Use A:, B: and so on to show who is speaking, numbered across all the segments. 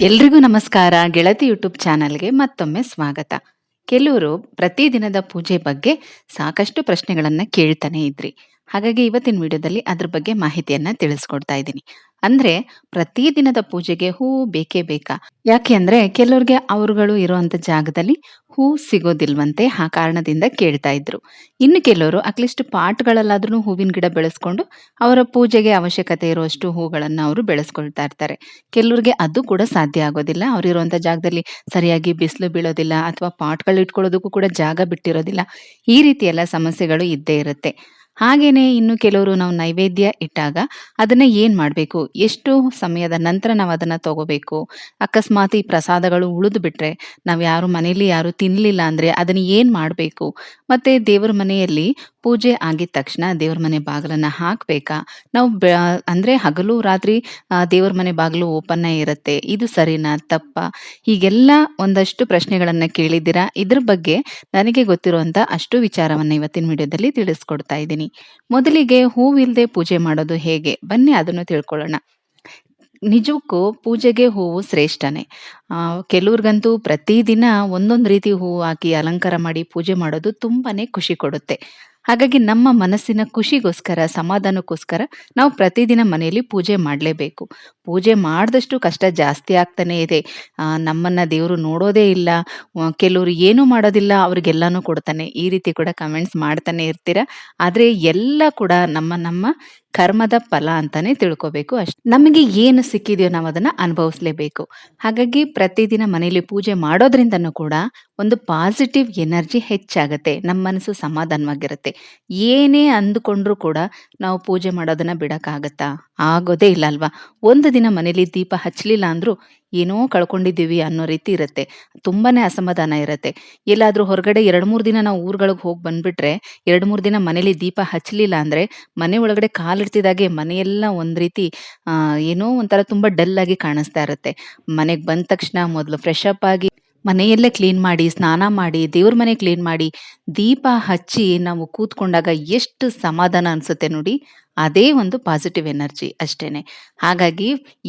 A: ಎಲ್ರಿಗೂ ನಮಸ್ಕಾರ. ಗೆಳತಿ ಯೂಟ್ಯೂಬ್ ಚಾನಲ್ಗೆ ಮತ್ತೊಮ್ಮೆ ಸ್ವಾಗತ. ಕೆಲವರು ಪ್ರತಿದಿನದ ಪೂಜೆ ಬಗ್ಗೆ ಸಾಕಷ್ಟು ಪ್ರಶ್ನೆಗಳನ್ನ ಕೇಳ್ತಾನೆ ಇದ್ರಿ. ಹಾಗಾಗಿ ಇವತ್ತಿನ ವಿಡಿಯೋದಲ್ಲಿ ಅದ್ರ ಬಗ್ಗೆ ಮಾಹಿತಿಯನ್ನ ತಿಳಿಸ್ಕೊಡ್ತಾ ಇದ್ದೀನಿ. ಅಂದ್ರೆ ಪ್ರತಿದಿನದ ಪೂಜೆಗೆ ಹೂ ಬೇಕೇ ಬೇಕಾ? ಯಾಕೆ ಅಂದ್ರೆ ಕೆಲವ್ರಿಗೆ ಅವರುಗಳು ಇರುವಂತ ಜಾಗದಲ್ಲಿ ಹೂ ಸಿಗೋದಿಲ್ವಂತೆ ಆ ಕಾರಣದಿಂದ ಕೇಳ್ತಾ ಇದ್ರು. ಇನ್ನು ಕೆಲವರು ಅಟ್ಲೀಸ್ಟ್ ಪಾಟ್ಗಳಲ್ಲಾದ್ರೂ ಹೂವಿನ ಗಿಡ ಬೆಳೆಸ್ಕೊಂಡು ಅವರ ಪೂಜೆಗೆ ಅವಶ್ಯಕತೆ ಇರುವಷ್ಟು ಹೂಗಳನ್ನ ಅವರು ಬೆಳೆಸ್ಕೊಳ್ತಾ ಇರ್ತಾರೆ. ಕೆಲವರಿಗೆ ಅದು ಕೂಡ ಸಾಧ್ಯ ಆಗೋದಿಲ್ಲ. ಅವ್ರಿರುವಂತ ಜಾಗದಲ್ಲಿ ಸರಿಯಾಗಿ ಬಿಸಿಲು ಬೀಳೋದಿಲ್ಲ ಅಥವಾ ಪಾಟ್ಗಳು ಇಟ್ಕೊಳ್ಳೋದಕ್ಕೂ ಕೂಡ ಜಾಗ ಬಿಟ್ಟಿರೋದಿಲ್ಲ. ಈ ರೀತಿ ಎಲ್ಲ ಸಮಸ್ಯೆಗಳು ಇದ್ದೇ ಇರುತ್ತೆ. ಹಾಗೇನೆ ಇನ್ನು ಕೆಲವರು ನಾವು ನೈವೇದ್ಯ ಇಟ್ಟಾಗ ಅದನ್ನ ಏನ್ ಮಾಡ್ಬೇಕು? ಎಷ್ಟು ಸಮಯದ ನಂತರ ನಾವು ಅದನ್ನ ತಗೋಬೇಕು? ಅಕಸ್ಮಾತ್ ಈ ಪ್ರಸಾದಗಳು ಉಳಿದು ಬಿಟ್ರೆ ನಾವ್ ಯಾರು ಮನೆಯಲ್ಲಿ ಯಾರು ತಿನ್ಲಿಲ್ಲ ಅಂದ್ರೆ ಅದನ್ನ ಏನ್ ಮಾಡ್ಬೇಕು? ಮತ್ತೆ ದೇವರ ಮನೆಯಲ್ಲಿ ಪೂಜೆ ಆಗಿದ ತಕ್ಷಣ ದೇವ್ರ ಮನೆ ಬಾಗಿಲನ್ನ ಹಾಕ್ಬೇಕಾ? ನಾವು ಅಂದ್ರೆ ಹಗಲು ರಾತ್ರಿ ದೇವ್ರ ಮನೆ ಬಾಗಿಲು ಓಪನ್ ಇರುತ್ತೆ. ಇದು ಸರಿನಾ? ತಪ್ಪಾ? ಹೀಗೆಲ್ಲ ಒಂದಷ್ಟು ಪ್ರಶ್ನೆಗಳನ್ನ ಕೇಳಿದ್ದೀರಾ? ಇದ್ರ ಬಗ್ಗೆ ನನಗೆ ಗೊತ್ತಿರುವಂತ ಅಷ್ಟು ವಿಚಾರವನ್ನ ಇವತ್ತಿನ ವಿಡಿಯೋದಲ್ಲಿ ತಿಳಿಸ್ಕೊಡ್ತಾ ಇದ್ದೀನಿ. ಮೊದಲಿಗೆ ಹೂವಿಲ್ದೆ ಪೂಜೆ ಮಾಡೋದು ಹೇಗೆ? ಬನ್ನಿ ಅದನ್ನು ತಿಳ್ಕೊಳ್ಳೋಣ. ನಿಜಕ್ಕೂ ಪೂಜೆಗೆ ಹೂವು ಶ್ರೇಷ್ಠನೇ. ಕೆಲವ್ರಿಗಂತೂ ಪ್ರತಿದಿನ ಒಂದೊಂದು ರೀತಿ ಹೂವು ಹಾಕಿ ಅಲಂಕಾರ ಮಾಡಿ ಪೂಜೆ ಮಾಡೋದು ತುಂಬಾನೇ ಖುಷಿ ಕೊಡುತ್ತೆ. ಹಾಗಾಗಿ ನಮ್ಮ ಮನಸ್ಸಿನ ಖುಷಿಗೋಸ್ಕರ, ಸಮಾಧಾನಕ್ಕೋಸ್ಕರ ನಾವು ಪ್ರತಿದಿನ ಮನೆಯಲ್ಲಿ ಪೂಜೆ ಮಾಡಲೇಬೇಕು. ಪೂಜೆ ಮಾಡಿದಷ್ಟು ಕಷ್ಟ ಜಾಸ್ತಿ ಆಗ್ತಾನೆ ಇದೆ. ನಮ್ಮನ್ನು ದೇವರು ನೋಡೋದೇ ಇಲ್ಲ. ಕೆಲವರು ಏನೂ ಮಾಡೋದಿಲ್ಲ, ಅವ್ರಿಗೆಲ್ಲನೂ ಕೊಡ್ತಾನೆ. ಈ ರೀತಿ ಕೂಡ ಕಮೆಂಟ್ಸ್ ಮಾಡ್ತಾನೆ ಇರ್ತೀರ. ಆದರೆ ಎಲ್ಲ ಕೂಡ ನಮ್ಮ ನಮ್ಮ ಕರ್ಮದ ಫಲ ಅಂತಾನೆ ತಿಳ್ಕೋಬೇಕು ಅಷ್ಟೇ. ನಮಗೆ ಏನು ಸಿಕ್ಕಿದೆಯೋ ನಾವು ಅದನ್ನ ಅನುಭವಿಸ್ಲೇಬೇಕು. ಹಾಗಾಗಿ ಪ್ರತಿದಿನ ಮನೆಯಲ್ಲಿ ಪೂಜೆ ಮಾಡೋದ್ರಿಂದನೂ ಕೂಡ ಒಂದು ಪಾಸಿಟಿವ್ ಎನರ್ಜಿ ಹೆಚ್ಚಾಗತ್ತೆ. ನಮ್ಮ ಮನಸ್ಸು ಸಮಾಧಾನವಾಗಿರುತ್ತೆ. ಏನೇ ಅಂದುಕೊಂಡ್ರೂ ಕೂಡ ನಾವು ಪೂಜೆ ಮಾಡೋದನ್ನ ಬಿಡಕ್ಕಾಗತ್ತಾ? ಆಗೋದೇ ಇಲ್ಲ ಅಲ್ವಾ? ಒಂದು ದಿನ ಮನೇಲಿ ದೀಪ ಹಚ್ಚಲಿಲ್ಲ ಅಂದ್ರೂ ಏನೋ ಕಳ್ಕೊಂಡಿದ್ದೀವಿ ಅನ್ನೋ ರೀತಿ ಇರುತ್ತೆ. ತುಂಬಾನೇ ಅಸಮಾಧಾನ ಇರುತ್ತೆ. ಎಲ್ಲಾದರೂ ಹೊರಗಡೆ ಎರಡ್ ಮೂರು ದಿನ ನಾವು ಊರ್ಗಳಿಗೆ ಹೋಗಿ ಬಂದ್ಬಿಟ್ರೆ, ಎರಡು ಮೂರು ದಿನ ಮನೇಲಿ ದೀಪ ಹಚ್ಚಲಿಲ್ಲ ಅಂದ್ರೆ ಮನೆ ಒಳಗಡೆ ಕಾಲಿಡ್ತಿದಾಗೆ ಮನೆಯೆಲ್ಲ ಒಂದು ರೀತಿ ಏನೋ ಒಂಥರ ತುಂಬಾ ಡಲ್ ಆಗಿ ಕಾಣಿಸ್ತಾ ಇರುತ್ತೆ. ಮನೆಗೆ ಬಂದ ತಕ್ಷಣ ಮೊದಲು ಫ್ರೆಶ್ ಅಪ್ ಆಗಿ ಮನೆಯೆಲ್ಲ ಕ್ಲೀನ್ ಮಾಡಿ, ಸ್ನಾನ ಮಾಡಿ, ದೇವ್ರ ಮನೆ ಕ್ಲೀನ್ ಮಾಡಿ, ದೀಪ ಹಚ್ಚಿ ನಾವು ಕೂತ್ಕೊಂಡಾಗ ಎಷ್ಟು ಸಮಾಧಾನ ಅನ್ಸುತ್ತೆ ನೋಡಿ, ಅದೇ ಒಂದು ಪಾಸಿಟಿವ್ ಎನರ್ಜಿ ಅಷ್ಟೇನೆ. ಹಾಗಾಗಿ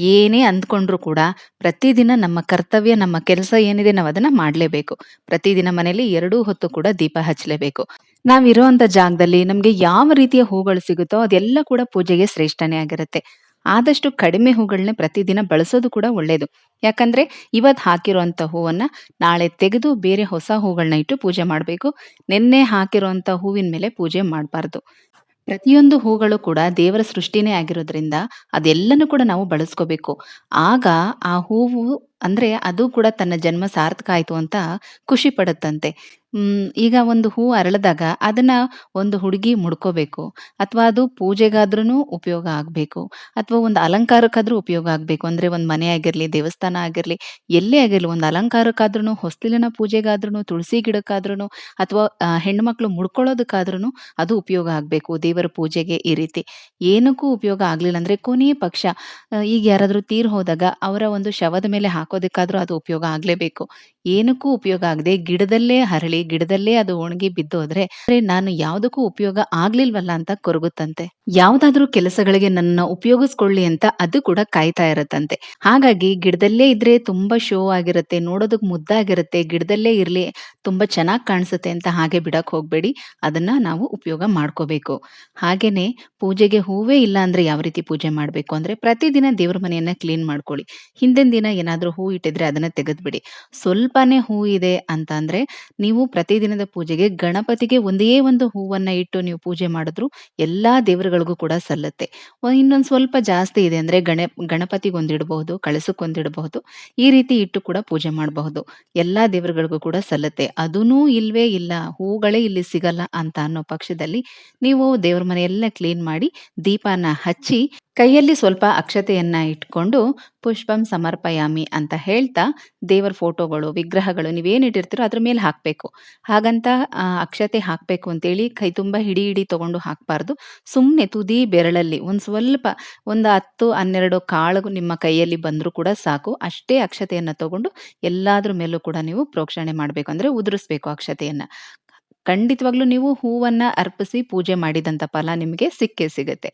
A: ಏನೇ ಅಂದ್ಕೊಂಡ್ರು ಕೂಡ ಪ್ರತಿದಿನ ನಮ್ಮ ಕರ್ತವ್ಯ, ನಮ್ಮ ಕೆಲಸ ಏನಿದೆ ನಾವು ಅದನ್ನ ಮಾಡ್ಲೇಬೇಕು. ಪ್ರತಿದಿನ ಮನೆಯಲ್ಲಿ ಎರಡೂ ಹೊತ್ತು ಕೂಡ ದೀಪ ಹಚ್ಚಲೇಬೇಕು. ನಾವಿರುವಂತ ಜಾಗದಲ್ಲಿ ನಮ್ಗೆ ಯಾವ ರೀತಿಯ ಹೂಗಳು ಸಿಗುತ್ತೋ ಅದೆಲ್ಲ ಕೂಡ ಪೂಜೆಗೆ ಶ್ರೇಷ್ಠನೇ ಆಗಿರುತ್ತೆ. ಆದಷ್ಟು ಕಡಿಮೆ ಹೂಗಳನ್ನೇ ಪ್ರತಿದಿನ ಬಳಸೋದು ಕೂಡ ಒಳ್ಳೇದು. ಯಾಕಂದ್ರೆ ಇವತ್ತು ಹಾಕಿರೋವಂಥ ಹೂವನ್ನ ನಾಳೆ ತೆಗೆದು ಬೇರೆ ಹೊಸ ಹೂಗಳನ್ನ ಇಟ್ಟು ಪೂಜೆ ಮಾಡಬೇಕು. ನಿನ್ನೆ ಹಾಕಿರೋವಂಥ ಹೂವಿನ ಮೇಲೆ ಪೂಜೆ ಮಾಡಬಾರ್ದು. ಪ್ರತಿಯೊಂದು ಹೂಗಳು ಕೂಡ ದೇವರ ಸೃಷ್ಟಿನೇ ಆಗಿರೋದ್ರಿಂದ ಅದೆಲ್ಲನೂ ಕೂಡ ನಾವು ಬಳಸ್ಕೋಬೇಕು. ಆಗ ಆ ಹೂವು ಅಂದ್ರೆ ಅದು ಕೂಡ ತನ್ನ ಜನ್ಮ ಸಾರ್ಥಕ ಆಯ್ತು ಅಂತ ಖುಷಿ ಪಡುತ್ತಂತೆ. ಹ್ಮ್, ಈಗ ಒಂದು ಹೂ ಅರಳಿದಾಗ ಅದನ್ನ ಒಂದು ಹುಡುಗಿ ಮುಡ್ಕೋಬೇಕು, ಅಥವಾ ಅದು ಪೂಜೆಗಾದ್ರೂ ಉಪಯೋಗ ಆಗ್ಬೇಕು, ಅಥವಾ ಒಂದು ಅಲಂಕಾರಕ್ಕಾದ್ರೂ ಉಪಯೋಗ ಆಗ್ಬೇಕು. ಅಂದ್ರೆ ಒಂದ್ ಮನೆ ಆಗಿರ್ಲಿ, ದೇವಸ್ಥಾನ ಆಗಿರ್ಲಿ, ಎಲ್ಲೇ ಆಗಿರ್ಲಿ, ಒಂದು ಅಲಂಕಾರಕ್ಕಾದ್ರೂ ಹೊಸ್ತಿಲಿನ ಪೂಜೆಗಾದ್ರೂ ತುಳಸಿ ಗಿಡಕ್ಕಾದ್ರೂ ಅಥವಾ ಹೆಣ್ಮಕ್ಳು ಮುಡ್ಕೊಳ್ಳೋದಕ್ಕಾದ್ರೂ ಅದು ಉಪಯೋಗ ಆಗ್ಬೇಕು ದೇವರ ಪೂಜೆಗೆ ಈ ರೀತಿ. ಏನಕ್ಕೂ ಉಪಯೋಗ ಆಗ್ಲಿಲ್ಲ ಅಂದ್ರೆ ಕೊನೆಯ ಪಕ್ಷ ಈಗ ಯಾರಾದ್ರೂ ತೀರ್ ಹೋದಾಗ ಅವರ ಒಂದು ಶವದ ಮೇಲೆ ಹಾಕೋದಕ್ಕಾದ್ರೂ ಅದು ಉಪಯೋಗ ಆಗ್ಲೇಬೇಕು. ಏನಕ್ಕೂ ಉಪಯೋಗ ಆಗದೆ ಗಿಡದಲ್ಲೇ ಹರಳಿ ಗಿಡದಲ್ಲೇ ಅದು ಒಣಗಿ ಬಿದ್ದೋದ್ರೆ "ಅರೆ, ನಾನು ಯಾವ್ದಕ್ಕೂ ಉಪಯೋಗ ಆಗ್ಲಿಲ್ವಲ್ಲ ಅಂತ ಕೊರಗುತ್ತಂತೆ. ಯಾವ್ದಾದ್ರೂ ಕೆಲಸಗಳಿಗೆ ನನ್ನ ಉಪಯೋಗಿಸ್ಕೊಳ್ಳಿ ಅಂತ ಅದು ಕೂಡ ಕಾಯ್ತಾ ಇರತ್ತಂತೆ. ಹಾಗಾಗಿ ಗಿಡದಲ್ಲೇ ಇದ್ರೆ ತುಂಬಾ ಶೋ ಆಗಿರುತ್ತೆ, ನೋಡೋದಕ್ ಮುದ್ದಾಗಿರುತ್ತೆ, ಗಿಡದಲ್ಲೇ ಇರ್ಲಿ, ತುಂಬಾ ಚೆನ್ನಾಗಿ ಕಾಣಿಸುತ್ತೆ ಅಂತ ಹಾಗೆ ಬಿಡಕ್ ಹೋಗ್ಬೇಡಿ. ಅದನ್ನ ನಾವು ಉಪಯೋಗ ಮಾಡ್ಕೋಬೇಕು. ಹಾಗೇನೆ ಪೂಜೆಗೆ ಹೂವೇ ಇಲ್ಲ ಅಂದ್ರೆ ಯಾವ ರೀತಿ ಪೂಜೆ ಮಾಡ್ಬೇಕು ಅಂದ್ರೆ ಪ್ರತಿದಿನ ದೇವ್ರ ಮನೆಯನ್ನ ಕ್ಲೀನ್ ಮಾಡ್ಕೊಳ್ಳಿ. ಹಿಂದಿನ ದಿನ ಏನಾದ್ರೂ ಹೂ ಇಟ್ಟಿದ್ರೆ ಅದನ್ನ ತೆಗೆದ್ಬಿಡಿ. ಸ್ವಲ್ಪನೇ ಹೂ ಇದೆ ಅಂತ ಅಂದ್ರೆ ನೀವು ಪ್ರತಿದಿನದ ಪೂಜೆಗೆ ಗಣಪತಿಗೆ ಒಂದೇ ಒಂದು ಹೂವನ್ನ ಇಟ್ಟು ನೀವು ಪೂಜೆ ಮಾಡಿದ್ರು ಎಲ್ಲಾ ದೇವರುಗಳಿಗೂ ಕೂಡ ಸಲ್ಲುತ್ತೆ. ಇನ್ನೊಂದು ಸ್ವಲ್ಪ ಜಾಸ್ತಿ ಇದೆ ಅಂದ್ರೆ ಗಣ ಗಣಪತಿಗೊಂದಿಡಬಹುದು ಕಳಸಕ್ಕೊಂದಿಡಬಹುದು ಈ ರೀತಿ ಇಟ್ಟು ಕೂಡ ಪೂಜೆ ಮಾಡಬಹುದು. ಎಲ್ಲಾ ದೇವರುಗಳಿಗೂ ಕೂಡ ಸಲ್ಲುತ್ತೆ. ಅದೂ ಇಲ್ವೇ ಇಲ್ಲ, ಹೂಗಳೇ ಇಲ್ಲಿ ಸಿಗಲ್ಲ ಅಂತ ಅನ್ನೋ ಪಕ್ಷದಲ್ಲಿ ನೀವು ದೇವ್ರ ಮನೆಯೆಲ್ಲ ಕ್ಲೀನ್ ಮಾಡಿ ದೀಪನ ಹಚ್ಚಿ ಕೈಯಲ್ಲಿ ಸ್ವಲ್ಪ ಅಕ್ಷತೆಯನ್ನ ಇಟ್ಕೊಂಡು ಪುಷ್ಪಂ ಸಮರ್ಪಯಾಮಿ ಅಂತ ಹೇಳ್ತಾ ದೇವರ ಫೋಟೋಗಳು, ವಿಗ್ರಹಗಳು ನೀವೇನಿಟ್ಟಿರ್ತೀರೋ ಅದ್ರ ಮೇಲೆ ಹಾಕ್ಬೇಕು. ಹಾಗಂತ ಅಕ್ಷತೆ ಹಾಕ್ಬೇಕು ಅಂತೇಳಿ ಕೈ ತುಂಬಾ ಹಿಡಿ ಹಿಡಿ ತಗೊಂಡು ಹಾಕ್ಬಾರ್ದು. ಸುಮ್ಮನೆ ತುದಿ ಬೆರಳಲ್ಲಿ ಒಂದು ಸ್ವಲ್ಪ, ಒಂದು ಹತ್ತು, ಹನ್ನೆರಡು ಕಾಳು ನಿಮ್ಮ ಕೈಯಲ್ಲಿ ಬಂದರೂ ಕೂಡ ಸಾಕು. ಅಷ್ಟೇ ಅಕ್ಷತೆಯನ್ನು ತಗೊಂಡು ಎಲ್ಲಾದ್ರ ಮೇಲೂ ಕೂಡ ನೀವು ಪ್ರೋಕ್ಷಣೆ ಮಾಡಬೇಕು. ಅಂದ್ರೆ ಉದುರಿಸ್ಬೇಕು ಅಕ್ಷತೆಯನ್ನ. ಖಂಡಿತವಾಗ್ಲೂ ನೀವು ಹೂವನ್ನ ಅರ್ಪಿಸಿ ಪೂಜೆ ಮಾಡಿದಂಥ ಫಲ ನಿಮಗೆ ಸಿಕ್ಕೇ ಸಿಗುತ್ತೆ.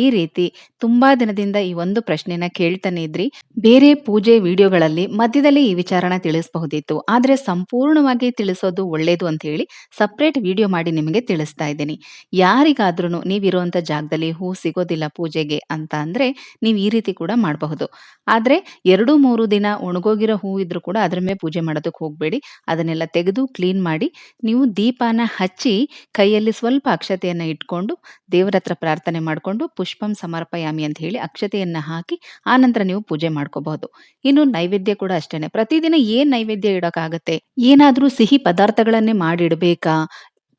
A: ಈ ರೀತಿ ತುಂಬಾ ದಿನದಿಂದ ಈ ಒಂದು ಪ್ರಶ್ನೆನ ಕೇಳ್ತಾನೆ ಇದ್ರಿ. ಬೇರೆ ಪೂಜೆ ವಿಡಿಯೋಗಳಲ್ಲಿ ಮಧ್ಯದಲ್ಲಿ ಈ ವಿಚಾರನ ತಿಳಿಸಬಹುದಿತ್ತು. ಆದ್ರೆ ಸಂಪೂರ್ಣವಾಗಿ ತಿಳಿಸೋದು ಒಳ್ಳೇದು ಅಂತ ಹೇಳಿ ಸಪ್ರೇಟ್ ವಿಡಿಯೋ ಮಾಡಿ ನಿಮಗೆ ತಿಳಿಸ್ತಾ ಇದ್ದೀನಿ. ಯಾರಿಗಾದ್ರೂ ನೀವಿರುವಂತ ಜಾಗದಲ್ಲಿ ಹೂ ಸಿಗೋದಿಲ್ಲ ಪೂಜೆಗೆ ಅಂತ ಅಂದ್ರೆ ನೀವು ಈ ರೀತಿ ಕೂಡ ಮಾಡಬಹುದು. ಆದ್ರೆ 2, 3 ದಿನ ಒಣಗೋಗಿರೋ ಹೂ ಇದ್ರೂ ಕೂಡ ಅದ್ರ ಮೇಲೆ ಪೂಜೆ ಮಾಡೋದಕ್ಕೆ ಹೋಗ್ಬೇಡಿ. ಅದನ್ನೆಲ್ಲ ತೆಗೆದು ಕ್ಲೀನ್ ಮಾಡಿ ನೀವು ದೀಪನ ಹಚ್ಚಿ ಕೈಯಲ್ಲಿ ಸ್ವಲ್ಪ ಅಕ್ಷತೆಯನ್ನು ಇಟ್ಕೊಂಡು ದೇವರ ಹತ್ರ ಪ್ರಾರ್ಥನೆ ಮಾಡ್ಕೊಂಡು ಪುಷ್ಪಂ ಸಮರ್ಪಯಾಮಿ ಅಂತ ಹೇಳಿ ಅಕ್ಷತೆಯನ್ನು ಹಾಕಿ ಆನಂತರ ನೀವು ಪೂಜೆ ಮಾಡ್ಕೋಬಹುದು. ಇನ್ನು ನೈವೇದ್ಯ ಕೂಡ ಅಷ್ಟೇನೆ. ಪ್ರತಿದಿನ ಏನ್ ನೈವೇದ್ಯ ಇಡೋಕ್ಕಾಗತ್ತೆ? ಏನಾದ್ರೂ ಸಿಹಿ ಪದಾರ್ಥಗಳನ್ನೇ ಮಾಡಿಡ್ಬೇಕಾ?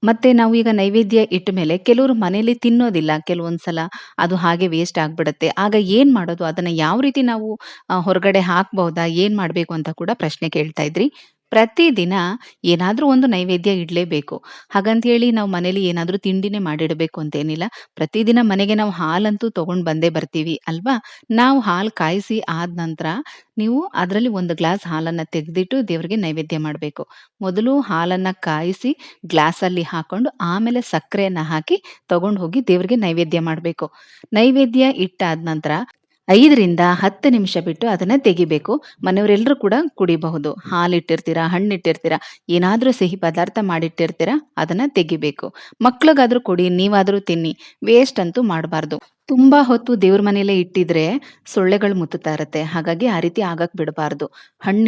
A: ಮತ್ತೆ ನಾವು ಈಗ ನೈವೇದ್ಯ ಇಟ್ಟ ಮೇಲೆ ಕೆಲವರು ಮನೇಲಿ ತಿನ್ನೋದಿಲ್ಲ ಕೆಲವೊಂದ್ಸಲ. ಅದು ಹಾಗೆ ವೇಸ್ಟ್ ಆಗ್ಬಿಡುತ್ತೆ. ಆಗ ಏನ್ ಮಾಡೋದು? ಅದನ್ನ ಯಾವ ರೀತಿ ನಾವು ಹೊರಗಡೆ ಹಾಕ್ಬಹುದಾ? ಏನ್ ಮಾಡ್ಬೇಕು ಅಂತ ಕೂಡ ಪ್ರಶ್ನೆ ಕೇಳ್ತಾ ಇದ್ರಿ. ಪ್ರತಿದಿನ ಏನಾದರೂ ಒಂದು ನೈವೇದ್ಯ ಇಡಲೇಬೇಕು ಹಾಗಂತ ಹೇಳಿ ನಾವು ಮನೇಲಿ ಏನಾದರೂ ತಿಂಡಿನೇ ಮಾಡಿಡಬೇಕು ಅಂತೇನಿಲ್ಲ. ಪ್ರತಿದಿನ ಮನೆಗೆ ನಾವು ಹಾಲಂತೂ ತೊಗೊಂಡು ಬಂದೇ ಬರ್ತೀವಿ, ಅಲ್ವಾ? ನಾವು ಹಾಲು ಕಾಯಿಸಿ ಆದ ನಂತರ ನೀವು ಅದರಲ್ಲಿ ಒಂದು ಗ್ಲಾಸ್ ಹಾಲನ್ನು ತೆಗೆದಿಟ್ಟು ದೇವರಿಗೆ ನೈವೇದ್ಯ ಮಾಡಬೇಕು. ಮೊದಲು ಹಾಲನ್ನು ಕಾಯಿಸಿ ಗ್ಲಾಸಲ್ಲಿ ಹಾಕೊಂಡು ಆಮೇಲೆ ಸಕ್ಕರೆಯನ್ನು ಹಾಕಿ ತಗೊಂಡು ಹೋಗಿ ದೇವರಿಗೆ ನೈವೇದ್ಯ ಮಾಡಬೇಕು. ನೈವೇದ್ಯ ಇಟ್ಟಾದ ನಂತರ 5ರಿಂದ 10 ನಿಮಿಷ ಬಿಟ್ಟು ಅದನ್ನ ತೆಗಿಬೇಕು. ಮನೆಯವರೆಲ್ಲರೂ ಕೂಡ ಕುಡಿಬಹುದು. ಹಾಲಿಟ್ಟಿರ್ತೀರಾ, ಹಣ್ಣಿಟ್ಟಿರ್ತೀರಾ, ಏನಾದರೂ ಸಿಹಿ ಪದಾರ್ಥ ಮಾಡಿಟ್ಟಿರ್ತೀರಾ, ಅದನ್ನ ತೆಗಿಬೇಕು. ಮಕ್ಳಿಗಾದ್ರೂ ಕೊಡಿ, ನೀವಾದರೂ ತಿನ್ನಿ. ವೇಸ್ಟ್ ಅಂತೂ ಮಾಡಬಾರ್ದು. ತುಂಬಾ ಹೊತ್ತು ದೇವ್ರ ಮನೇಲೆ ಇಟ್ಟಿದ್ರೆ ಸೊಳ್ಳೆಗಳು ಮುತ್ತುತ್ತಾ ಇರುತ್ತೆ ಹಾಗಾಗಿ ಆ ರೀತಿ ಆಗಕ್ ಬಿಡಬಾರ್ದು.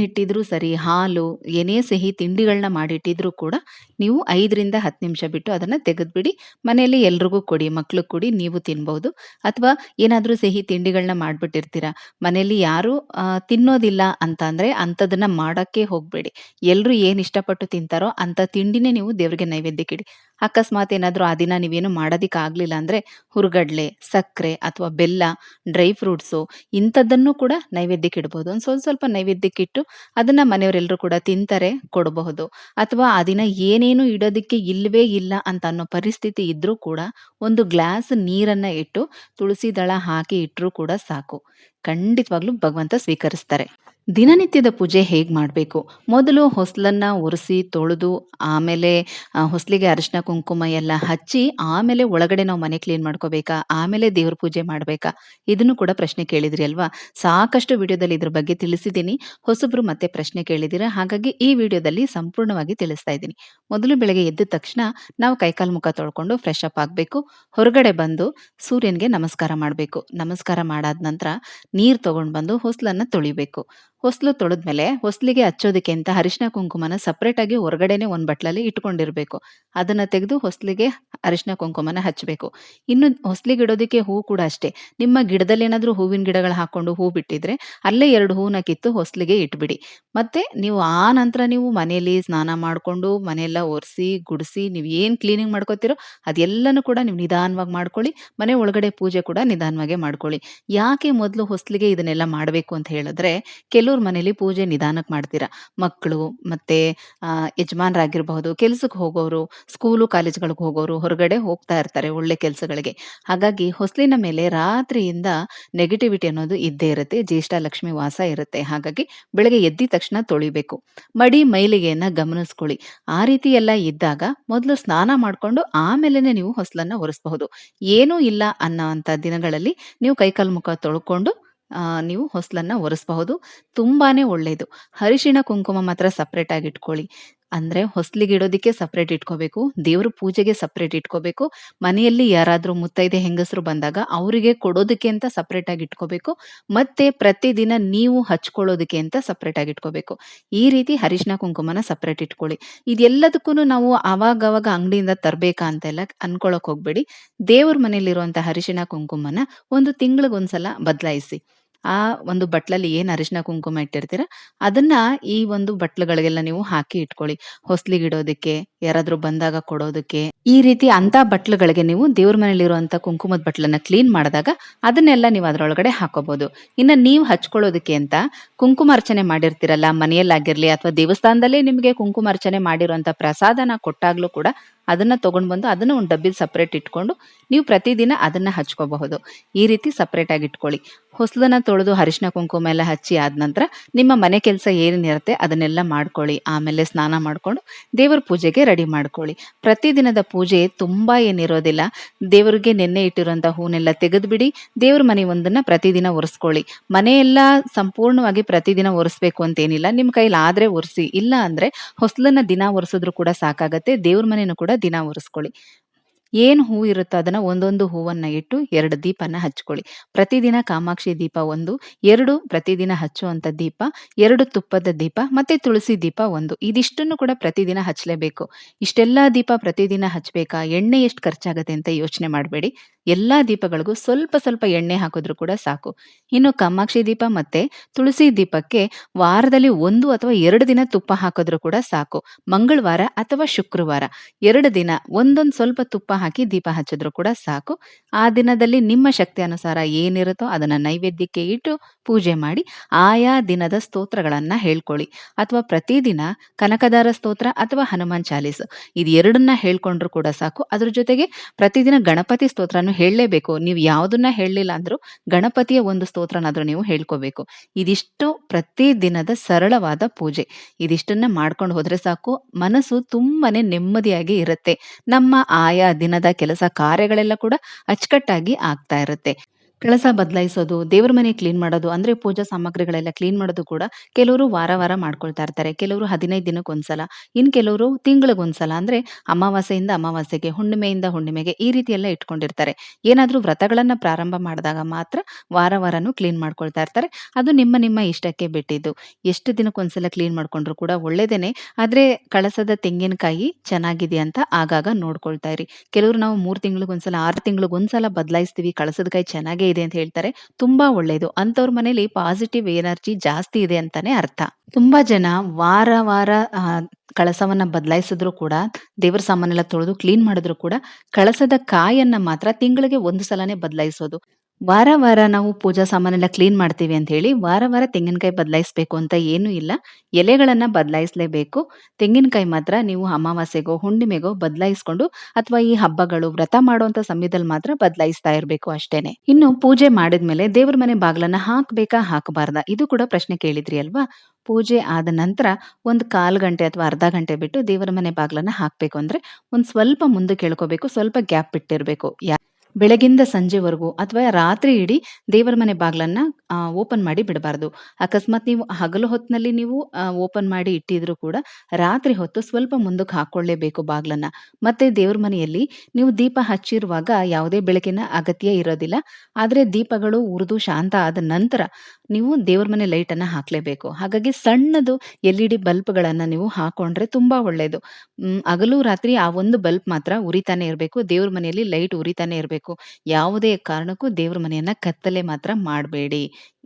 A: ಇಟ್ಟಿದ್ರು ಸರಿ, ಹಾಲು, ಏನೇ ಸಿಹಿ ತಿಂಡಿಗಳನ್ನ ಮಾಡಿಟ್ಟಿದ್ರೂ ಕೂಡ ನೀವು 5ರಿಂದ 10 ನಿಮಿಷ ಬಿಟ್ಟು ಅದನ್ನ ತೆಗೆದ್ಬಿಡಿ. ಮನೆಯಲ್ಲಿ ಎಲ್ರಿಗೂ ಕೊಡಿ. ಮಕ್ಳಿಗೆ ಕೊಡಿ, ನೀವು ತಿನ್ಬಹುದು. ಅಥವಾ ಏನಾದ್ರೂ ಸಿಹಿ ತಿಂಡಿಗಳನ್ನ ಮಾಡ್ಬಿಟ್ಟಿರ್ತೀರ ಮನೆಯಲ್ಲಿ ಯಾರು ತಿನ್ನೋದಿಲ್ಲ ಅಂತ ಅಂದ್ರೆ ಅಂಥದನ್ನ ಮಾಡಕ್ಕೆ ಹೋಗ್ಬೇಡಿ. ಎಲ್ರು ಏನ್ ಇಷ್ಟಪಟ್ಟು ತಿಂತಾರೋ ಅಂಥ ತಿಂಡಿನೇ ನೀವು ದೇವ್ರಿಗೆ ನೈವೇದ್ಯಕ್ಕಿಡಿ. ಅಕಸ್ಮಾತ್ ಏನಾದ್ರೂ ಆ ದಿನ ನೀವೇನು ಮಾಡೋದಿಕ್ಕೆ ಆಗ್ಲಿಲ್ಲ ಅಂದ್ರೆ ಹುರ್ಗಡ್ಲೆ, ಸಕ್ಕರೆ ಅಥವಾ ಬೆಲ್ಲ, ಡ್ರೈ ಫ್ರೂಟ್ಸು ಇಂಥದ್ದನ್ನು ಕೂಡ ನೈವೇದ್ಯಕ್ಕೆ ಇಡಬಹುದು. ಒಂದು ಸ್ವಲ್ಪ ಸ್ವಲ್ಪ ನೈವೇದ್ಯಕ್ಕಿಟ್ಟು ಅದನ್ನ ಮನೆಯವರೆಲ್ಲರೂ ಕೂಡ ತಿಂತಾರೆ, ಕೊಡಬಹುದು. ಅಥವಾ ಆ ದಿನ ಏನೇನು ಇಡೋದಿಕ್ಕೆ ಇಲ್ಲವೇ ಇಲ್ಲ ಅಂತ ಅನ್ನೋ ಪರಿಸ್ಥಿತಿ ಇದ್ರೂ ಕೂಡ ಒಂದು ಗ್ಲಾಸ್ ನೀರನ್ನ ಇಟ್ಟು ತುಳಸಿ ದಳ ಹಾಕಿ ಇಟ್ಟರೂ ಕೂಡ ಸಾಕು. ಖಂಡಿತವಾಗ್ಲೂ ಭಗವಂತ ಸ್ವೀಕರಿಸ್ತಾರೆ. ದಿನನಿತ್ಯದ ಪೂಜೆ ಹೇಗೆ ಮಾಡಬೇಕು ಮೊದಲು ಹೊಸಲನ್ನು ಒರೆಸಿ, ತೊಳೆದು ಆಮೇಲೆ ಹೊಸಲಿಗೆ ಅರಿಶಿನ, ಕುಂಕುಮ ಎಲ್ಲ ಹಚ್ಚಿ ಆಮೇಲೆ ಒಳಗಡೆ ನಾವು ಮನೆ ಕ್ಲೀನ್ ಮಾಡ್ಕೋಬೇಕಾ? ಆಮೇಲೆ ದೇವ್ರ ಪೂಜೆ ಮಾಡಬೇಕಾ ಇದನ್ನು ಕೂಡ ಪ್ರಶ್ನೆ ಕೇಳಿದ್ರಿ ಅಲ್ವಾ? ಸಾಕಷ್ಟು ವಿಡಿಯೋದಲ್ಲಿ ಇದ್ರ ಬಗ್ಗೆ ತಿಳಿಸಿದ್ದೀನಿ. ಹೊಸಬ್ರು ಮತ್ತೆ ಪ್ರಶ್ನೆ ಕೇಳಿದ್ದೀರಾ. ಹಾಗಾಗಿ ಈ ವಿಡಿಯೋದಲ್ಲಿ ಸಂಪೂರ್ಣವಾಗಿ ತಿಳಿಸ್ತಾ ಇದ್ದೀನಿ. ಮೊದಲು ಬೆಳಗ್ಗೆ ಎದ್ದ ತಕ್ಷಣ ನಾವು ಕೈಕಾಲ್ ಮುಖ ತೊಳ್ಕೊಂಡು ಫ್ರೆಶ್ ಅಪ್ ಆಗಬೇಕು ಹೊರಗಡೆ ಬಂದು ಸೂರ್ಯನಿಗೆ ನಮಸ್ಕಾರ ಮಾಡಬೇಕು ನಮಸ್ಕಾರ ಮಾಡಾದ ನಂತರ ನೀರು ತೊಗೊಂಡು ಬಂದು ಹೊಸಲನ್ನು ತೊಳಿಬೇಕು. ಹೊಸ್ಲು ತೊಳೆದ್ಮೇಲೆ ಹೊಸ್ಲಿಗೆ ಹಚ್ಚೋದಕ್ಕೆ ಅಂತ ಅರಿಶಿನ, ಕುಂಕುಮನ ಸಪರೇಟ್ ಆಗಿ ಹೊರಗಡೆನೆ ಒಂದ್ ಬಟ್ಲಲ್ಲಿ ಇಟ್ಕೊಂಡಿರ್ಬೇಕು. ಅದನ್ನ ತೆಗೆದು ಹೊಸ್ಲಿಗೆ ಅರಿಶಿನ, ಕುಂಕುಮನ ಹಚ್ಚಬೇಕು ಇನ್ನು ಹೊಸ್ಲಿಗೆ ಇಡೋದಕ್ಕೆ ಹೂ ಕೂಡ ಅಷ್ಟೇ. ನಿಮ್ಮ ಗಿಡದಲ್ಲಿ ಏನಾದ್ರೂ ಹೂವಿನ ಗಿಡಗಳು ಹಾಕೊಂಡು ಹೂ ಬಿಟ್ಟಿದ್ರೆ ಅಲ್ಲೇ ಎರಡು ಹೂವನ್ನ ಕಿತ್ತು ಹೊಸ್ಲಿಗೆ ಇಟ್ಬಿಡಿ. ಮತ್ತೆ ನೀವು ಆ ನಂತರ ನೀವು ಮನೆಯಲ್ಲಿ ಸ್ನಾನ ಮಾಡ್ಕೊಂಡು ಮನೆಯೆಲ್ಲ ಒರೆಸಿ, ಗುಡಿಸಿ ನೀವು ಏನ್ ಕ್ಲೀನಿಂಗ್ ಮಾಡ್ಕೋತಿರೋ ಅದೆಲ್ಲನೂ ಕೂಡ ನೀವು ನಿಧಾನವಾಗಿ ಮಾಡ್ಕೊಳ್ಳಿ. ಮನೆ ಒಳಗಡೆ ಪೂಜೆ ಕೂಡ ನಿಧಾನವಾಗಿ ಮಾಡ್ಕೊಳ್ಳಿ. ಯಾಕೆ ಮೊದಲು ಹೊಸ್ಲಿಗೆ ಇದನ್ನೆಲ್ಲ ಮಾಡಬೇಕು ಅಂತ ಹೇಳಿದ್ರೆ ಕೆಲವ್ರ ಮನೇಲಿ ಪೂಜೆ ನಿಧಾನಕ್ಕೆ ಮಾಡ್ತೀರಾ. ಮಕ್ಕಳು ಮತ್ತೆ ಯಜಮಾನರಾಗಿರಬಹುದು, ಕೆಲ್ಸಕ್ಕೆ ಹೋಗೋರು, ಸ್ಕೂಲು, ಕಾಲೇಜ್‌ಗಳಿಗೆ ಹೋಗೋರು ಹೊರಗಡೆ ಹೋಗ್ತಾ ಇರ್ತಾರೆ ಒಳ್ಳೆ ಕೆಲ್ಸಗಳಿಗೆ. ಹಾಗಾಗಿ ಹೊಸಲಿನ ಮೇಲೆ ರಾತ್ರಿಯಿಂದ ನೆಗೆಟಿವಿಟಿ ಅನ್ನೋದು ಇದ್ದೇ ಇರುತ್ತೆ. ಜ್ಯೇಷ್ಠ ಲಕ್ಷ್ಮಿ ವಾಸ ಇರುತ್ತೆ. ಹಾಗಾಗಿ ಬೆಳಗ್ಗೆ ಎದ್ದಿದ ತಕ್ಷಣ ತೊಳಿಬೇಕು. ಮಡಿ, ಮೈಲಿಗೆಯನ್ನ ಗಮನಿಸ್ಕೊಳ್ಳಿ. ಆ ರೀತಿ ಎಲ್ಲ ಇದ್ದಾಗ ಮೊದಲು ಸ್ನಾನ ಮಾಡ್ಕೊಂಡು ಆಮೇಲೆನೆ ನೀವು ಹೊಸಲನ್ನ ಒರೆಸಬಹುದು. ಏನೂ ಇಲ್ಲ ಅನ್ನೋ ದಿನಗಳಲ್ಲಿ ನೀವು ಕೈಕಾಲು ಮುಖ ತೊಳ್ಕೊಂಡು ನೀವು ಹೊಸ್ಲನ್ನ ಒರೆಸಬಹುದು. ತುಂಬಾನೇ ಒಳ್ಳೇದು. ಅರಿಶಿಣ, ಕುಂಕುಮ ಮಾತ್ರ ಸಪರೇಟ್ ಆಗಿ ಇಟ್ಕೊಳ್ಳಿ. ಅಂದ್ರೆ ಹೊಸ್ಲಿಗೆ ಇಡೋದಿಕ್ಕೆ ಸಪ್ರೇಟ್ ಇಟ್ಕೋಬೇಕು. ದೇವ್ರ ಪೂಜೆಗೆ ಸಪ್ರೇಟ್ ಇಟ್ಕೋಬೇಕು. ಮನೆಯಲ್ಲಿ ಯಾರಾದ್ರೂ ಮುತ್ತೈದೆ ಹೆಂಗಸರು ಬಂದಾಗ ಅವರಿಗೆ ಕೊಡೋದಕ್ಕೆ ಅಂತ ಸಪ್ರೇಟ್ ಆಗಿ ಇಟ್ಕೋಬೇಕು. ಮತ್ತೆ ಪ್ರತಿದಿನ ನೀವು ಹಚ್ಕೊಳ್ಳೋದಕ್ಕೆ ಅಂತ ಸಪ್ರೇಟ್ ಆಗಿ ಇಟ್ಕೋಬೇಕು. ಈ ರೀತಿ ಅರಿಶಿನ, ಕುಂಕುಮನ ಸಪ್ರೇಟ್ ಇಟ್ಕೊಳ್ಳಿ. ಇದೆಲ್ಲದಕ್ಕೂ ನಾವು ಅವಾಗವಾಗ ಅಂಗಡಿಯಿಂದ ತರಬೇಕಾ ಅಂತ ಎಲ್ಲ ಅನ್ಕೊಳಕ್ ಹೋಗ್ಬೇಡಿ. ದೇವ್ರ ಮನೇಲಿರುವಂತಹ ಅರಿಶಿನ, ಕುಂಕುಮನ ಒಂದು ತಿಂಗಳಿಗೊಂದ್ಸಲ ಬದಲಾಯಿಸಿ. ಆ ಒಂದು ಬಟ್ಲಲ್ಲಿ ಏನ್ ಅರಿಶಿನ, ಕುಂಕುಮ ಇಟ್ಟಿರ್ತೀರ ಅದನ್ನ ಈ ಒಂದು ಬಟ್ಲುಗಳಿಗೆಲ್ಲ ನೀವು ಹಾಕಿ ಇಟ್ಕೊಳ್ಳಿ. ಹೊಸ್ಲಿಗೆ ಇಡೋದಕ್ಕೆ, ಯಾರಾದ್ರೂ ಬಂದಾಗ ಕೊಡೋದಕ್ಕೆ. ಈ ರೀತಿ ಅಂತ ಬಟ್ಲುಗಳಿಗೆ ನೀವು ದೇವ್ರ ಮನೇಲಿರುವಂತ ಕುಂಕುಮದ ಬಟ್ಲನ್ನ ಕ್ಲೀನ್ ಮಾಡಿದಾಗ ಅದನ್ನೆಲ್ಲ ನೀವು ಅದರೊಳಗಡೆ ಹಾಕೋಬಹುದು. ಇನ್ನ ನೀವು ಹಚ್ಕೊಳ್ಳೋದಕ್ಕೆ ಅಂತ ಕುಂಕುಮ ಅರ್ಚನೆ ಮಾಡಿರ್ತೀರಲ್ಲ ಮನೆಯಲ್ಲಾಗಿರ್ಲಿ ಅಥವಾ ದೇವಸ್ಥಾನದಲ್ಲೇ ನಿಮಗೆ ಕುಂಕುಮ ಅರ್ಚನೆ ಮಾಡಿರುವಂತ ಪ್ರಸಾದನ ಕೊಟ್ಟಾಗ್ಲೂ ಕೂಡ ಅದನ್ನ ತೊಗೊಂಡು ಬಂದು ಅದನ್ನ ಒಂದು ಡಬ್ಬಿಲಿ ಸಪ್ರೇಟ್ ಇಟ್ಕೊಂಡು ನೀವು ಪ್ರತಿದಿನ ಅದನ್ನ ಹಚ್ಕೋಬಹುದು. ಈ ರೀತಿ ಸಪ್ರೇಟ್ ಆಗಿ ಇಟ್ಕೊಳ್ಳಿ. ಹೊಸದನ್ನ ತೊಳೆದು ಅರಿಶಿನ ಕುಂಕುಮ ಎಲ್ಲ ಹಚ್ಚಿ ಆದ ನಂತರ ನಿಮ್ಮ ಮನೆ ಕೆಲಸ ಏನೇನಿರುತ್ತೆ ಅದನ್ನೆಲ್ಲ ಮಾಡ್ಕೊಳ್ಳಿ. ಆಮೇಲೆ ಸ್ನಾನ ಮಾಡ್ಕೊಂಡು ದೇವರ ಪೂಜೆಗೆ ರೆಡಿ ಮಾಡ್ಕೊಳ್ಳಿ. ಪ್ರತಿದಿನದ ಪೂಜೆ ತುಂಬಾ ಏನಿರೋದಿಲ್ಲ. ದೇವರಿಗೆ ನೆನ್ನೆ ಇಟ್ಟಿರುವಂತ ಹೂನೆಲ್ಲ ತೆಗೆದುಬಿಡಿ. ದೇವ್ರ ಮನೆ ಒಂದನ್ನ ಪ್ರತಿದಿನ ಒರೆಸ್ಕೊಳ್ಳಿ. ಮನೆಯೆಲ್ಲ ಸಂಪೂರ್ಣವಾಗಿ ಪ್ರತಿದಿನ ಒರೆಸ್ಬೇಕು ಅಂತೇನಿಲ್ಲ. ನಿಮ್ಮ ಕೈಲಿ ಆದ್ರೆ ಒರೆಸಿ. ಇಲ್ಲ ಅಂದ್ರೆ ಹೊಸಲನ್ನ ದಿನ ಒರೆಸಿದ್ರು ಕೂಡ ಸಾಕಾಗತ್ತೆ. ದೇವ್ರ ಮನೆಯೂ ಕೂಡ ದಿನ ಒರೆಸ್ಕೊಳ್ಳಿ. ಏನು ಹೂ ಇರುತ್ತೋ ಅದನ್ನ ಒಂದೊಂದು ಹೂವನ್ನ ಇಟ್ಟು ಎರಡು ದೀಪನ ಹಚ್ಕೊಳ್ಳಿ. ಪ್ರತಿದಿನ ಕಾಮಾಕ್ಷಿ ದೀಪ ಒಂದು, ಎರಡು ಪ್ರತಿದಿನ ಹಚ್ಚುವಂತ ದೀಪ, ಎರಡು ತುಪ್ಪದ ದೀಪ ಮತ್ತೆ ತುಳಸಿ ದೀಪ ಒಂದು. ಇದಿಷ್ಟನ್ನು ಕೂಡ ಪ್ರತಿದಿನ ಹಚ್ಚಲೇಬೇಕು ಇಷ್ಟೆಲ್ಲ ದೀಪ ಪ್ರತಿದಿನ ಹಚ್ಚಬೇಕಾ ಎಣ್ಣೆ ಎಷ್ಟು ಖರ್ಚಾಗತ್ತೆ ಅಂತ ಯೋಚನೆ ಮಾಡಬೇಡಿ. ಎಲ್ಲಾ ದೀಪಗಳಿಗೂ ಸ್ವಲ್ಪ ಸ್ವಲ್ಪ ಎಣ್ಣೆ ಹಾಕಿದ್ರು ಕೂಡ ಸಾಕು. ಇನ್ನು ಕಾಮಾಕ್ಷಿ ದೀಪ ಮತ್ತೆ ತುಳಸಿ ದೀಪಕ್ಕೆ ವಾರದಲ್ಲಿ ಒಂದು ಅಥವಾ ಎರಡು ದಿನ ತುಪ್ಪ ಹಾಕಿದ್ರು ಕೂಡ ಸಾಕು. ಮಂಗಳವಾರ ಅಥವಾ ಶುಕ್ರವಾರ. ಎರಡು ದಿನ ಒಂದೊಂದು ಸ್ವಲ್ಪ ತುಪ್ಪ ಹಾಕಿ ದೀಪ ಹಚ್ಚಿದ್ರು ಕೂಡ ಸಾಕು. ಆ ದಿನದಲ್ಲಿ ನಿಮ್ಮ ಶಕ್ತಿ ಅನುಸಾರ ಏನಿರುತ್ತೋ ಅದನ್ನ ನೈವೇದ್ಯಕ್ಕೆ ಇಟ್ಟು ಪೂಜೆ ಮಾಡಿ ಆಯಾ ದಿನದ ಸ್ತೋತ್ರಗಳನ್ನ ಹೇಳ್ಕೊಳ್ಳಿ. ಅಥವಾ ಪ್ರತಿದಿನ ಕನಕದಾರ ಸ್ತೋತ್ರ ಅಥವಾ ಹನುಮಾನ್ ಚಾಲೀಸು. ಇದು ಎರಡನ್ನ ಹೇಳ್ಕೊಂಡ್ರು ಕೂಡ ಸಾಕು. ಅದ್ರ ಜೊತೆಗೆ ಪ್ರತಿದಿನ ಗಣಪತಿ ಸ್ತೋತ್ರನು ಹೇಳಲೇಬೇಕು. ನೀವು ಯಾವುದನ್ನ ಹೇಳಲಿಲ್ಲ ಅಂದ್ರೂ ಗಣಪತಿಯ ಒಂದು ಸ್ತೋತ್ರನಾದ್ರೂ ನೀವು ಹೇಳ್ಕೋಬೇಕು. ಇದಿಷ್ಟು ಪ್ರತಿ ದಿನದ ಸರಳವಾದ ಪೂಜೆ. ಇದಿಷ್ಟನ್ನ ಮಾಡ್ಕೊಂಡು ಹೋದ್ರೆ ಸಾಕು. ಮನಸ್ಸು ತುಂಬಾನೇ ನೆಮ್ಮದಿಯಾಗಿ ಇರುತ್ತೆ. ನಮ್ಮ ಆಯಾ ದಿನದ ಕೆಲಸ ಕಾರ್ಯಗಳೆಲ್ಲ ಕೂಡ ಅಚ್ಚುಕಟ್ಟಾಗಿ ಆಗ್ತಾ ಇರುತ್ತೆ. ಕಳಸ ಬದಲಾಯಿಸೋದು, ದೇವ್ರ ಮನೆ ಕ್ಲೀನ್ ಮಾಡೋದು, ಅಂದ್ರೆ ಪೂಜಾ ಸಾಮಗ್ರಿಗಳೆಲ್ಲ ಕ್ಲೀನ್ ಮಾಡೋದು ಕೂಡ ಕೆಲವರು ವಾರ ವಾರ ಮಾಡ್ಕೊಳ್ತಾ ಇರ್ತಾರೆ. ಕೆಲವರು ಹದಿನೈದು ದಿನಕ್ಕೊಂದ್ಸಲ ಇನ್ ಕೆಲವರು ತಿಂಗಳಿಗೊಂದ್ಸಲ ಅಂದ್ರೆ ಅಮಾವಾಸ್ಯೆಯಿಂದ ಅಮಾವಾಸ್ಯೆಗೆ, ಹುಣ್ಣಿಮೆಯಿಂದ ಹುಣ್ಣಿಮೆಗೆ ಈ ರೀತಿ ಎಲ್ಲ ಇಟ್ಕೊಂಡಿರ್ತಾರೆ. ಏನಾದ್ರೂ ವ್ರತಗಳನ್ನ ಪ್ರಾರಂಭ ಮಾಡಿದಾಗ ಮಾತ್ರ ವಾರ ವಾರನೂ ಕ್ಲೀನ್ ಮಾಡ್ಕೊಳ್ತಾ ಇರ್ತಾರೆ. ಅದು ನಿಮ್ಮ ನಿಮ್ಮ ಇಷ್ಟಕ್ಕೆ ಬಿಟ್ಟಿದ್ದು. ಎಷ್ಟು ದಿನಕ್ಕೊಂದ್ಸಲ ಕ್ಲೀನ್ ಮಾಡ್ಕೊಂಡ್ರು ಕೂಡ ಒಳ್ಳೇದೇನೆ, ಆದ್ರೆ ಕಳಸದ ತೆಂಗಿನಕಾಯಿ ಚೆನ್ನಾಗಿದೆ ಅಂತ ಆಗಾಗ ನೋಡ್ಕೊಳ್ತಾ ಇರಿ. ಕೆಲವರು ನಾವು ಮೂರ್ ತಿಂಗಳಿಗೊಂದ್ಸಲ ಆರು ತಿಂಗಳಿಗೊಂದ್ಸಲ ಬದಲಾಯಿಸ್ತೀವಿ, ಕಳಸದ ಕಾಯಿ ಚೆನ್ನಾಗೇ ಇದೆ ಅಂತ ಹೇಳ್ತಾರೆ. ತುಂಬಾ ಒಳ್ಳೇದು. ಅಂತವ್ರ ಮನೇಲಿ ಪಾಸಿಟಿವ್ ಎನರ್ಜಿ ಜಾಸ್ತಿ ಇದೆ ಅಂತಾನೆ ಅರ್ಥ. ತುಂಬಾ ಜನ ವಾರ ವಾರ ಕಳಸವನ್ನ ಬದಲಾಯಿಸಿದ್ರು ಕೂಡ, ದೇವರ ಸಾಮಾನೆಲ್ಲ ತೊಳೆದು ಕ್ಲೀನ್ ಮಾಡಿದ್ರು ಕೂಡ ಕಳಸದ ಕಾಯನ್ನ ಮಾತ್ರ ತಿಂಗಳಿಗೆ ಒಂದು ಸಲನೇ ಬದಲಾಯಿಸೋದು. ವಾರ ವಾರ ನಾವು ಪೂಜಾ ಸಾಮಾನೆಲ್ಲ ಕ್ಲೀನ್ ಮಾಡ್ತೀವಿ ಅಂತ ಹೇಳಿ ವಾರ ವಾರ ತೆಂಗಿನಕಾಯಿ ಬದಲಾಯಿಸಬೇಕು ಅಂತ ಏನೂ ಇಲ್ಲ. ಎಲೆಗಳನ್ನ ಬದಲಾಯಿಸಲೇಬೇಕು. ತೆಂಗಿನಕಾಯಿ ಮಾತ್ರ ನೀವು ಅಮಾವಾಸ್ಯೆಗೋ, ಹುಣ್ಣಿಮೆಗೋ ಬದಲಾಯಿಸ್ಕೊಂಡು ಅಥವಾ ಈ ಹಬ್ಬಗಳು ವ್ರತ ಮಾಡುವಂತ ಸಮಯದಲ್ಲಿ ಮಾತ್ರ ಬದಲಾಯಿಸ್ತಾ ಇರಬೇಕು ಅಷ್ಟೇನೆ. ಇನ್ನು ಪೂಜೆ ಮಾಡಿದ್ಮೇಲೆ ದೇವ್ರ ಮನೆ ಬಾಗ್ಲನ್ನ ಹಾಕ್ಬೇಕಾ ಹಾಕಬಾರ್ದ? ಇದು ಕೂಡ ಪ್ರಶ್ನೆ ಕೇಳಿದ್ರಿ ಅಲ್ವಾ? ಪೂಜೆ ಆದ ನಂತರ ಒಂದು ಕಾಲು ಗಂಟೆ ಅಥವಾ ಅರ್ಧ ಗಂಟೆ ಬಿಟ್ಟು ದೇವರ ಮನೆ ಬಾಗ್ಲನ್ನ ಹಾಕ್ಬೇಕು ಅಂದ್ರೆ ಒಂದ್ ಸ್ವಲ್ಪ ಮುಂದೆ ಕೇಳ್ಕೋಬೇಕು, ಸ್ವಲ್ಪ ಗ್ಯಾಪ್ ಬಿಟ್ಟಿರಬೇಕು ಯಾ ಬೆಳಗಿಂದ ಸಂಜೆವರೆಗೂ ಅಥವಾ ರಾತ್ರಿ ಇಡೀ ದೇವರ ಮನೆ ಬಾಗ್ಲನ್ನ ಓಪನ್ ಮಾಡಿ ಬಿಡಬಾರ್ದು. ಅಕಸ್ಮಾತ್ ನೀವು ಹಗಲು ಹೊತ್ತಿನಲ್ಲಿ ನೀವು ಓಪನ್ ಮಾಡಿ ಇಟ್ಟಿದ್ರು ಕೂಡ ರಾತ್ರಿ ಹೊತ್ತು ಸ್ವಲ್ಪ ಮುಂದಕ್ಕೆ ಹಾಕೊಳ್ಳೇಬೇಕು ಬಾಗ್ಲನ್ನ. ಮತ್ತೆ ದೇವ್ರ ಮನೆಯಲ್ಲಿ ನೀವು ದೀಪ ಹಚ್ಚಿರುವಾಗ ಯಾವುದೇ ಬೆಳಕಿನ ಅಗತ್ಯ ಇರೋದಿಲ್ಲ. ಆದರೆ ದೀಪಗಳು ಉರಿದು ಶಾಂತ ಆದ ನಂತರ ನೀವು ದೇವ್ರ ಮನೆ ಲೈಟ್ ಅನ್ನ ಹಾಕ್ಲೇಬೇಕು. ಹಾಗಾಗಿ ಸಣ್ಣದು ಎಲ್ ಇ ಡಿ ಬಲ್ಬ್ಗಳನ್ನು ನೀವು ಹಾಕೊಂಡ್ರೆ ತುಂಬಾ ಒಳ್ಳೇದು. ಹ್ಮ್, ಹಗಲು ರಾತ್ರಿ ಆ ಒಂದು ಬಲ್ಬ್ ಮಾತ್ರ ಉರಿತಾನೆ ಇರಬೇಕು. ದೇವ್ರ ಮನೆಯಲ್ಲಿ ಲೈಟ್ ಉರಿತಾನೆ ಇರಬೇಕು. ಯಾವುದೇ ಕಾರಣಕ್ಕೂ ದೇವ್ರ ಮನೆಯನ್ನ ಕತ್ತಲೆ ಮಾತ್ರ ಮಾಡಬೇಡಿ.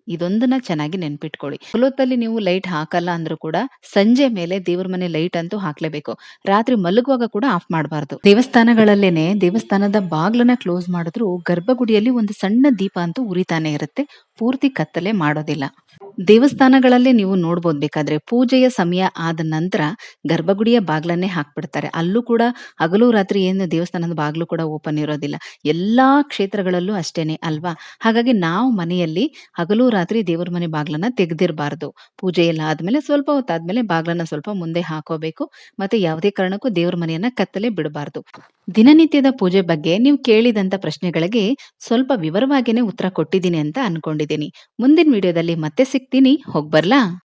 A: ಇದೊಂದನ್ನ ಚೆನ್ನಾಗಿ ನೆನ್ಪಿಟ್ಕೊಳ್ಳಿ. ಹೊಲೋತ್ತಲ್ಲಿ ನೀವು ಲೈಟ್ ಹಾಕಲ್ಲ ಅಂದ್ರೂ ಕೂಡ ಸಂಜೆ ಮೇಲೆ ದೇವ್ರ ಮನೆ ಲೈಟ್ ಅಂತೂ ಹಾಕ್ಲೇಬೇಕು. ರಾತ್ರಿ ಮಲಗುವಾಗ ಕೂಡ ಆಫ್ ಮಾಡಬಾರ್ದು. ದೇವಸ್ಥಾನಗಳಲ್ಲೇನೆ ದೇವಸ್ಥಾನದ ಬಾಗ್ಲನ್ನ ಕ್ಲೋಸ್ ಮಾಡಿದ್ರು ಗರ್ಭಗುಡಿಯಲ್ಲಿ ಒಂದು ಸಣ್ಣ ದೀಪ ಅಂತೂ ಉರಿತಾನೆ ಇರುತ್ತೆ. ಪೂರ್ತಿ ಕತ್ತಲೆ ಮಾಡೋದಿಲ್ಲ. ದೇವಸ್ಥಾನಗಳಲ್ಲಿ ನೀವು ನೋಡ್ಬೋದು ಬೇಕಾದ್ರೆ ಪೂಜೆಯ ಸಮಯ ಆದ ನಂತರ ಗರ್ಭಗುಡಿಯ ಬಾಗ್ಲನ್ನೇ ಹಾಕ್ಬಿಡ್ತಾರೆ. ಅಲ್ಲೂ ಕೂಡ ಹಗಲು ರಾತ್ರಿ ಏನು ದೇವಸ್ಥಾನದ ಬಾಗ್ಲು ಕೂಡ ಓಪನ್ ಇರೋದಿಲ್ಲ. ಎಲ್ಲಾ ಕ್ಷೇತ್ರಗಳಲ್ಲೂ ಅಷ್ಟೇನೆ ಅಲ್ವಾ? ಹಾಗಾಗಿ ನಾವು ಮನೆಯಲ್ಲಿ ಹಗಲು ರಾತ್ರಿ ದೇವರ ಮನೆ ಬಾಗ್ಲನ್ನ ತೆಗೆದಿರಬಾರ್ದು. ಪೂಜೆ ಎಲ್ಲ ಆದ್ಮೇಲೆ ಸ್ವಲ್ಪ ಹೊತ್ತಾದ್ಮೇಲೆ ಬಾಗ್ಲನ್ನ ಸ್ವಲ್ಪ ಮುಂದೆ ಹಾಕೋಬೇಕು. ಮತ್ತೆ ಯಾವುದೇ ಕಾರಣಕ್ಕೂ ದೇವರ ಮನೆಯನ್ನ ಕತ್ತಲೆ ಬಿಡಬಾರ್ದು. ದಿನನಿತ್ಯದ ಪೂಜೆ ಬಗ್ಗೆ ನೀವು ಕೇಳಿದಂತ ಪ್ರಶ್ನೆಗಳಿಗೆ ಸ್ವಲ್ಪ ವಿವರವಾಗಿನೇ ಉತ್ತರ ಕೊಟ್ಟಿದ್ದೀನಿ ಅಂತ ಅನ್ಕೊಂಡಿದ್ದೀನಿ. ಮುಂದಿನ ವಿಡಿಯೋದಲ್ಲಿ ಮತ್ತೆ ಸಿಗ್ತೀನಿ. ಹೋಗ್ಬರ್ಲಾ?